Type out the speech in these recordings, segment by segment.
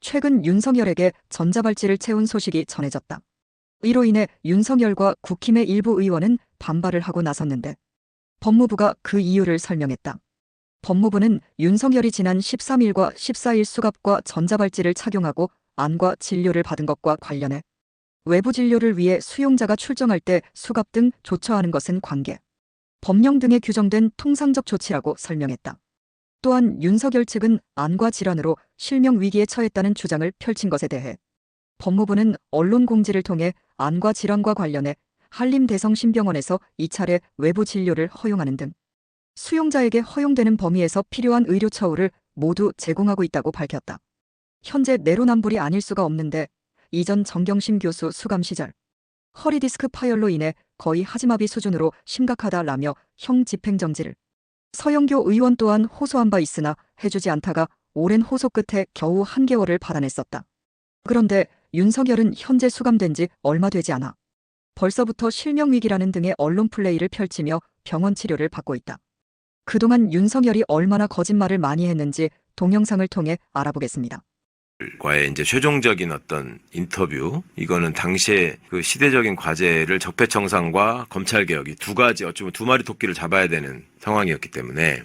최근 윤석열에게 전자발찌를 채운 소식이 전해졌다. 이로 인해 윤석열과 국힘의 일부 의원은 반발을 하고 나섰는데 법무부가 그 이유를 설명했다. 법무부는 윤석열이 지난 13일과 14일 수갑과 전자발찌를 착용하고 안과 진료를 받은 것과 관련해 외부 진료를 위해 수용자가 출정할 때 수갑 등 조처하는 것은 관계, 법령 등에 규정된 통상적 조치라고 설명했다. 또한 윤석열 측은 안과 질환으로 실명 위기에 처했다는 주장을 펼친 것에 대해 법무부는 언론 공지를 통해 안과 질환과 관련해 한림대성신병원에서 2차례 외부 진료를 허용하는 등 수용자에게 허용되는 범위에서 필요한 의료 처우를 모두 제공하고 있다고 밝혔다. 현재 내로남불이 아닐 수가 없는데 이전 정경심 교수 수감 시절 허리디스크 파열로 인해 거의 하지마비 수준으로 심각하다라며 형 집행정지를 서영교 의원 또한 호소한 바 있으나 해주지 않다가 오랜 호소 끝에 겨우 한 개월을 받아냈었다. 그런데 윤석열은 현재 수감된 지 얼마 되지 않아 벌써부터 실명위기라는 등의 언론 플레이를 펼치며 병원 치료를 받고 있다. 그동안 윤석열이 얼마나 거짓말을 많이 했는지 동영상을 통해 알아보겠습니다. 과의 이제 최종적인 어떤 인터뷰 이거는 당시에 그 시대적인 과제를 적폐청산과 검찰 개혁이 두 가지 어쩌면 두 마리 토끼를 잡아야 되는 상황이었기 때문에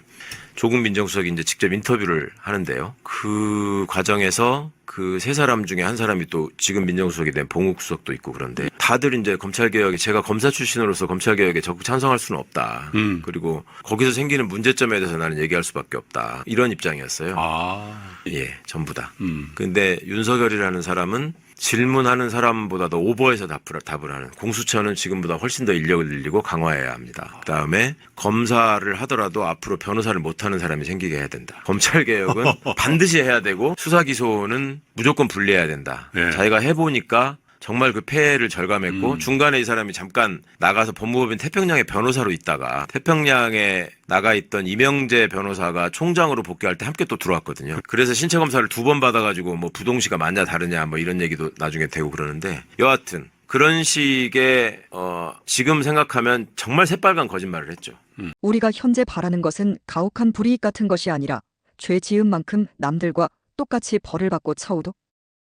조국 민정수석이 이제 직접 인터뷰를 하는데요. 그 과정에서 그 세 사람 중에 한 사람이 또 지금 민정수석이 된 봉욱 수석도 있고 그런데 다들 이제 검찰 개혁에 제가 검사 출신으로서 검찰 개혁에 적극 찬성할 수는 없다. 음. 그리고 거기서 생기는 문제점에 대해서 나는 얘기할 수밖에 없다. 이런 입장이었어요. 아, 예, 전부 다. 음. 근데 윤석열이라는 사람은 질문하는 사람보다도 오버해서 답을, 답을 하는 공수처는 지금보다 훨씬 더 인력을 늘리고 강화해야 합니다. 그다음에 검사를 하더라도 앞으로 변호사를 못하는 사람이 생기게 해야 된다. 검찰 개혁은 반드시 해야 되고 수사 기소는 무조건 분리해야 된다. 네. 자기가 해보니까 정말 그 폐해를 절감했고 음. 중간에 이 사람이 잠깐 나가서 법무법인 태평양의 변호사로 있다가 태평양에 나가 있던 이명재 변호사가 총장으로 복귀할 때 함께 또 들어왔거든요. 그래서 신체 검사를 두 번 받아가지고 뭐 부동시가 맞냐 다르냐 뭐 이런 얘기도 나중에 되고 그러는데 여하튼 그런 식의 어 지금 생각하면 정말 새빨간 거짓말을 했죠. 우리가 현재 바라는 것은 가혹한 불이익 같은 것이 아니라 죄 지은 만큼 남들과 똑같이 벌을 받고 처우도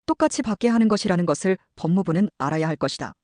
똑같이 받게 하는 것이라는 것을 법무부는 알아야 할 것이다.